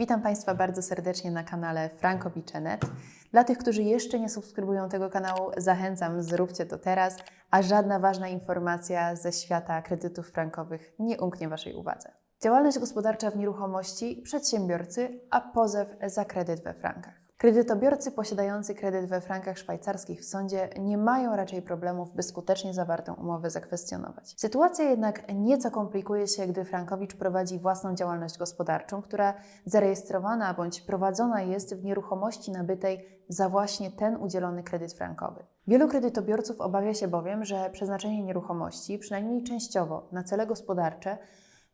Witam Państwa bardzo serdecznie na kanale Frankowicze.net. Dla tych, którzy jeszcze nie subskrybują tego kanału, zachęcam, zróbcie to teraz, a żadna ważna informacja ze świata kredytów frankowych nie umknie Waszej uwadze. Działalność gospodarcza w nieruchomości, przedsiębiorcy, a pozew za kredyt we frankach. Kredytobiorcy posiadający kredyt we frankach szwajcarskich w sądzie nie mają raczej problemów, by skutecznie zawartą umowę zakwestionować. Sytuacja jednak nieco komplikuje się, gdy Frankowicz prowadzi własną działalność gospodarczą, która zarejestrowana bądź prowadzona jest w nieruchomości nabytej za właśnie ten udzielony kredyt frankowy. Wielu kredytobiorców obawia się bowiem, że przeznaczenie nieruchomości, przynajmniej częściowo, na cele gospodarcze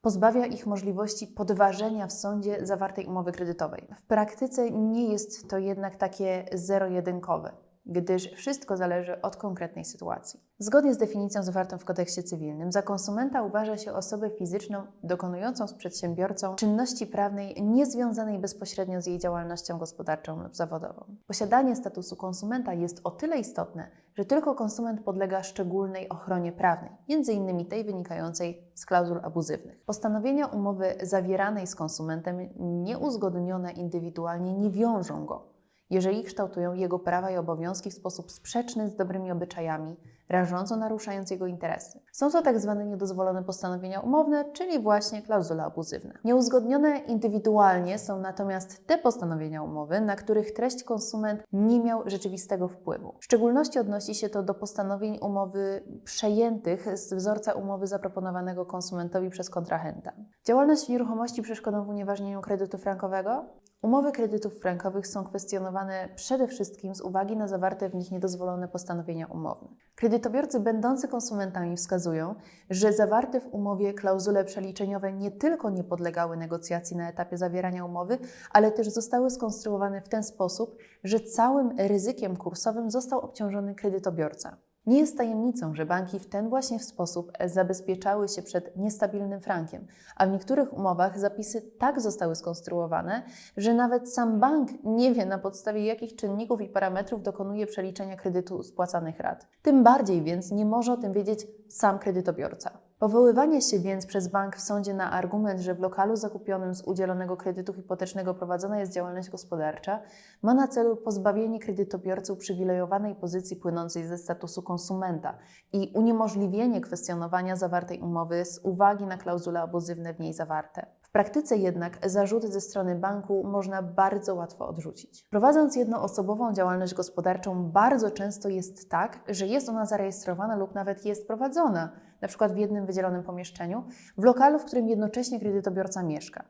pozbawia ich możliwości podważenia w sądzie zawartej umowy kredytowej. W praktyce nie jest to jednak takie zero-jedynkowe, gdyż wszystko zależy od konkretnej sytuacji. Zgodnie z definicją zawartą w kodeksie cywilnym, za konsumenta uważa się osobę fizyczną dokonującą z przedsiębiorcą czynności prawnej niezwiązanej bezpośrednio z jej działalnością gospodarczą lub zawodową. Posiadanie statusu konsumenta jest o tyle istotne, że tylko konsument podlega szczególnej ochronie prawnej, m.in. tej wynikającej z klauzul abuzywnych. Postanowienia umowy zawieranej z konsumentem nieuzgodnione indywidualnie nie wiążą go jeżeli kształtują jego prawa i obowiązki w sposób sprzeczny z dobrymi obyczajami, rażąco naruszając jego interesy. Są to tak zwane niedozwolone postanowienia umowne, czyli właśnie klauzule abuzywne. Nieuzgodnione indywidualnie są natomiast te postanowienia umowy, na których treść konsument nie miał rzeczywistego wpływu. W szczególności odnosi się to do postanowień umowy przejętych z wzorca umowy zaproponowanego konsumentowi przez kontrahenta. Działalność nieruchomości przeszkodą w unieważnieniu kredytu frankowego? Umowy kredytów frankowych są kwestionowane przede wszystkim z uwagi na zawarte w nich niedozwolone postanowienia umowne. Kredytobiorcy będący konsumentami wskazują, że zawarte w umowie klauzule przeliczeniowe nie tylko nie podlegały negocjacji na etapie zawierania umowy, ale też zostały skonstruowane w ten sposób, że całym ryzykiem kursowym został obciążony kredytobiorca. Nie jest tajemnicą, że banki w ten właśnie sposób zabezpieczały się przed niestabilnym frankiem, a w niektórych umowach zapisy tak zostały skonstruowane, że nawet sam bank nie wie na podstawie jakich czynników i parametrów dokonuje przeliczenia kredytu spłacanych rat. Tym bardziej więc nie może o tym wiedzieć sam kredytobiorca. Powoływanie się więc przez bank w sądzie na argument, że w lokalu zakupionym z udzielonego kredytu hipotecznego prowadzona jest działalność gospodarcza, ma na celu pozbawienie kredytobiorcy uprzywilejowanej pozycji płynącej ze statusu konsumenta i uniemożliwienie kwestionowania zawartej umowy z uwagi na klauzule abuzywne w niej zawarte. Praktyce jednak zarzuty ze strony banku można bardzo łatwo odrzucić. Prowadząc jednoosobową działalność gospodarczą, bardzo często jest tak, że jest ona zarejestrowana lub nawet jest prowadzona, na przykład w jednym wydzielonym pomieszczeniu, w lokalu, w którym jednocześnie kredytobiorca mieszka.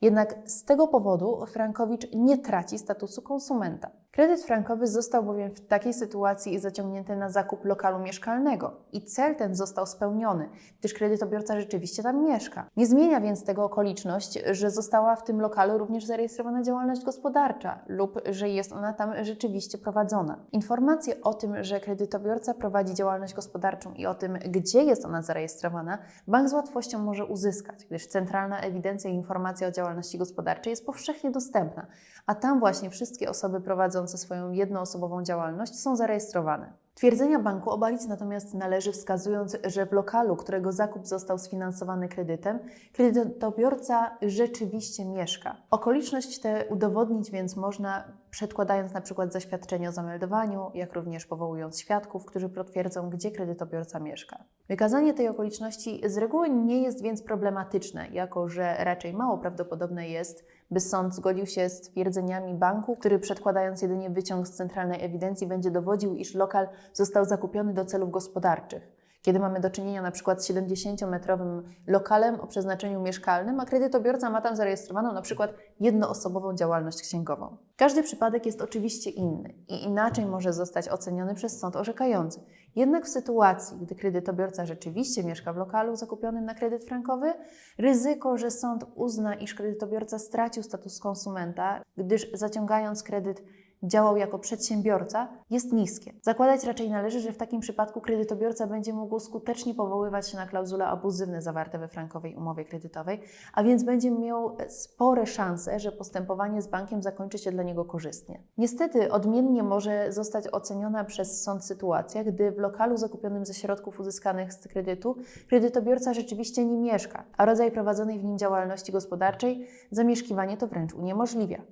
Jednak z tego powodu Frankowicz nie traci statusu konsumenta. Kredyt frankowy został bowiem w takiej sytuacji zaciągnięty na zakup lokalu mieszkalnego i cel ten został spełniony, gdyż kredytobiorca rzeczywiście tam mieszka. Nie zmienia więc tego okoliczność, że została w tym lokalu również zarejestrowana działalność gospodarcza lub że jest ona tam rzeczywiście prowadzona. Informacje o tym, że kredytobiorca prowadzi działalność gospodarczą i o tym, gdzie jest ona zarejestrowana, bank z łatwością może uzyskać, gdyż centralna ewidencja i informacja o działalności gospodarczej jest powszechnie dostępna, a tam właśnie wszystkie osoby prowadzące swoją jednoosobową działalność są zarejestrowane. Twierdzenia banku obalić natomiast należy wskazując, że w lokalu, którego zakup został sfinansowany kredytem, kredytobiorca rzeczywiście mieszka. Okoliczność tę udowodnić więc można przedkładając na przykład zaświadczenie o zameldowaniu, jak również powołując świadków, którzy potwierdzą, gdzie kredytobiorca mieszka. Wykazanie tej okoliczności z reguły nie jest więc problematyczne, jako że raczej mało prawdopodobne jest, by sąd zgodził się z twierdzeniami banku, który przedkładając jedynie wyciąg z centralnej ewidencji będzie dowodził, iż lokal został zakupiony do celów gospodarczych. Kiedy mamy do czynienia na przykład z 70-metrowym lokalem o przeznaczeniu mieszkalnym, a kredytobiorca ma tam zarejestrowaną na przykład jednoosobową działalność księgową. Każdy przypadek jest oczywiście inny i inaczej może zostać oceniony przez sąd orzekający. Jednak w sytuacji, gdy kredytobiorca rzeczywiście mieszka w lokalu zakupionym na kredyt frankowy, ryzyko, że sąd uzna, iż kredytobiorca stracił status konsumenta, gdyż zaciągając kredyt działał jako przedsiębiorca, jest niskie. Zakładać raczej należy, że w takim przypadku kredytobiorca będzie mógł skutecznie powoływać się na klauzule abuzywne zawarte we frankowej umowie kredytowej, a więc będzie miał spore szanse, że postępowanie z bankiem zakończy się dla niego korzystnie. Niestety, odmiennie może zostać oceniona przez sąd sytuacja, gdy w lokalu zakupionym ze środków uzyskanych z kredytu kredytobiorca rzeczywiście nie mieszka, a rodzaj prowadzonej w nim działalności gospodarczej zamieszkiwanie to wręcz uniemożliwia.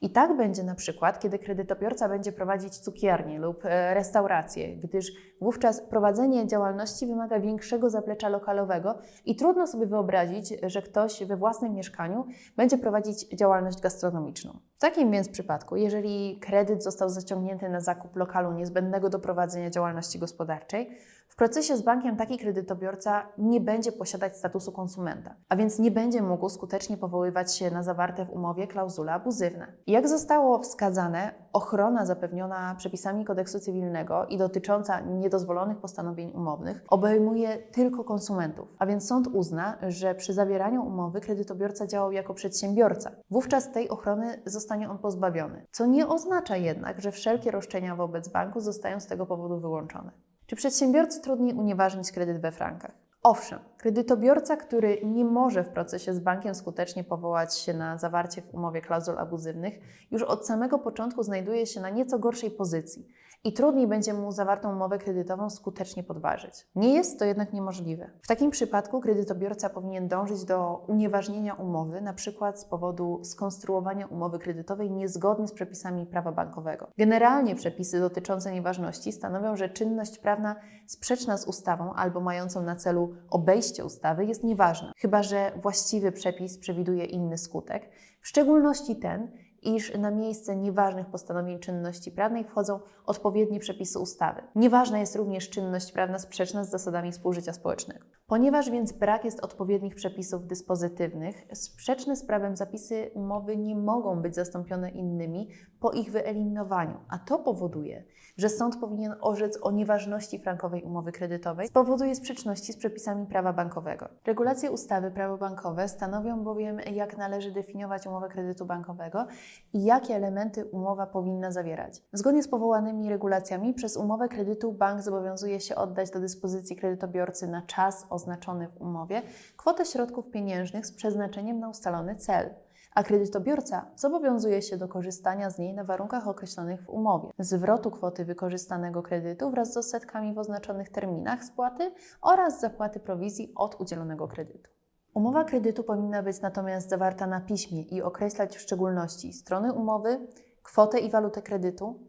I tak będzie na przykład, kiedy kredytobiorca będzie prowadzić cukiernię lub e, restaurację, gdyż wówczas prowadzenie działalności wymaga większego zaplecza lokalowego i trudno sobie wyobrazić, że ktoś we własnym mieszkaniu będzie prowadzić działalność gastronomiczną. W takim więc przypadku, jeżeli kredyt został zaciągnięty na zakup lokalu niezbędnego do prowadzenia działalności gospodarczej, w procesie z bankiem taki kredytobiorca nie będzie posiadać statusu konsumenta, a więc nie będzie mógł skutecznie powoływać się na zawarte w umowie klauzule abuzywne. Jak zostało wskazane, ochrona zapewniona przepisami kodeksu cywilnego i dotycząca niedozwolonych postanowień umownych obejmuje tylko konsumentów, a więc sąd uzna, że przy zawieraniu umowy kredytobiorca działał jako przedsiębiorca. Wówczas tej ochrony zostanie on pozbawiony, co nie oznacza jednak, że wszelkie roszczenia wobec banku zostają z tego powodu wyłączone. Czy przedsiębiorcy trudniej unieważnić kredyt we frankach? Owszem, kredytobiorca, który nie może w procesie z bankiem skutecznie powołać się na zawarcie w umowie klauzul abuzywnych, już od samego początku znajduje się na nieco gorszej pozycji i trudniej będzie mu zawartą umowę kredytową skutecznie podważyć. Nie jest to jednak niemożliwe. W takim przypadku kredytobiorca powinien dążyć do unieważnienia umowy, na przykład z powodu skonstruowania umowy kredytowej niezgodnie z przepisami prawa bankowego. Generalnie przepisy dotyczące nieważności stanowią, że czynność prawna sprzeczna z ustawą albo mającą na celu obejście ustawy jest nieważna, chyba że właściwy przepis przewiduje inny skutek, w szczególności ten, iż na miejsce nieważnych postanowień czynności prawnej wchodzą odpowiednie przepisy ustawy. Nieważna jest również czynność prawna sprzeczna z zasadami współżycia społecznego. Ponieważ więc brak jest odpowiednich przepisów dyspozytywnych, sprzeczne z prawem zapisy umowy nie mogą być zastąpione innymi po ich wyeliminowaniu, a to powoduje, że sąd powinien orzec o nieważności frankowej umowy kredytowej z powodu jej sprzeczności z przepisami prawa bankowego. Regulacje ustawy prawo bankowe stanowią bowiem, jak należy definiować umowę kredytu bankowego i jakie elementy umowa powinna zawierać. Zgodnie z powołanymi regulacjami, przez umowę kredytu bank zobowiązuje się oddać do dyspozycji kredytobiorcy na czas oznaczony w umowie kwotę środków pieniężnych z przeznaczeniem na ustalony cel a kredytobiorca zobowiązuje się do korzystania z niej na warunkach określonych w umowie, zwrotu kwoty wykorzystanego kredytu wraz z odsetkami w oznaczonych terminach spłaty oraz zapłaty prowizji od udzielonego kredytu. Umowa kredytu powinna być natomiast zawarta na piśmie i określać w szczególności strony umowy, kwotę i walutę kredytu,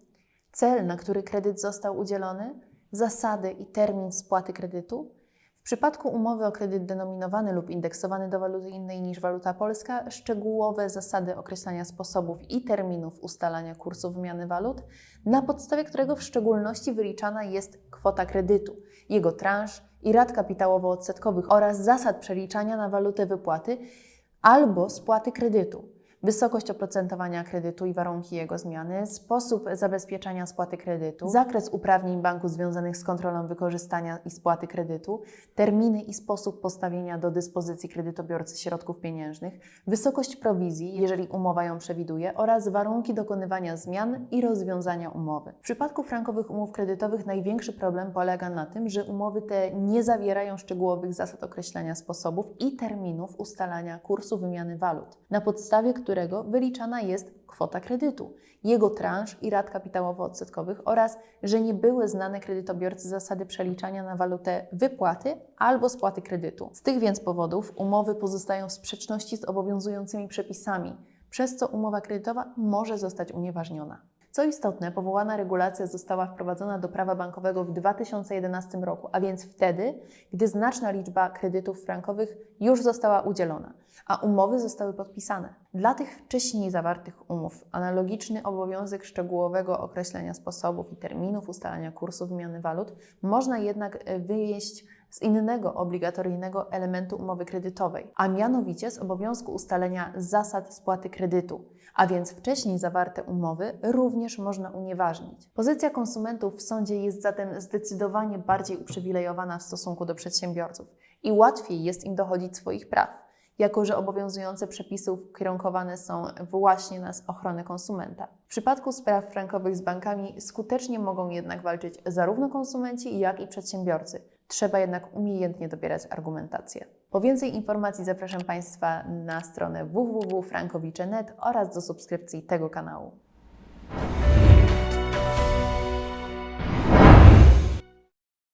cel, na który kredyt został udzielony, zasady i termin spłaty kredytu, w przypadku umowy o kredyt denominowany lub indeksowany do waluty innej niż waluta polska, szczegółowe zasady określania sposobów i terminów ustalania kursu wymiany walut, na podstawie którego w szczególności wyliczana jest kwota kredytu, jego transz i rat kapitałowo-odsetkowych oraz zasad przeliczania na walutę wypłaty albo spłaty kredytu wysokość oprocentowania kredytu i warunki jego zmiany, sposób zabezpieczania spłaty kredytu, zakres uprawnień banku związanych z kontrolą wykorzystania i spłaty kredytu, terminy i sposób postawienia do dyspozycji kredytobiorcy środków pieniężnych, wysokość prowizji, jeżeli umowa ją przewiduje, oraz warunki dokonywania zmian i rozwiązania umowy. W przypadku frankowych umów kredytowych największy problem polega na tym, że umowy te nie zawierają szczegółowych zasad określenia sposobów i terminów ustalania kursu wymiany walut, na podstawie którego wyliczana jest kwota kredytu, jego transz i rat kapitałowo-odsetkowych oraz, że nie były znane kredytobiorcy zasady przeliczania na walutę wypłaty albo spłaty kredytu. Z tych więc powodów umowy pozostają w sprzeczności z obowiązującymi przepisami, przez co umowa kredytowa może zostać unieważniona. Co istotne, powołana regulacja została wprowadzona do prawa bankowego w 2011 roku, a więc wtedy, gdy znaczna liczba kredytów frankowych już została udzielona, a umowy zostały podpisane. Dla tych wcześniej zawartych umów analogiczny obowiązek szczegółowego określenia sposobów i terminów ustalania kursu wymiany walut można jednak e, wyjeść z innego obligatoryjnego elementu umowy kredytowej, a mianowicie z obowiązku ustalenia zasad spłaty kredytu, a więc wcześniej zawarte umowy również można unieważnić. Pozycja konsumentów w sądzie jest zatem zdecydowanie bardziej uprzywilejowana w stosunku do przedsiębiorców i łatwiej jest im dochodzić swoich praw. jako że obowiązujące przepisy ukierunkowane są właśnie na ochronę konsumenta. W przypadku spraw frankowych z bankami skutecznie mogą jednak walczyć zarówno konsumenci, jak i przedsiębiorcy. Trzeba jednak umiejętnie dobierać argumentację. Po więcej informacji zapraszam Państwa na stronę www.frankowicze.net oraz do subskrypcji tego kanału.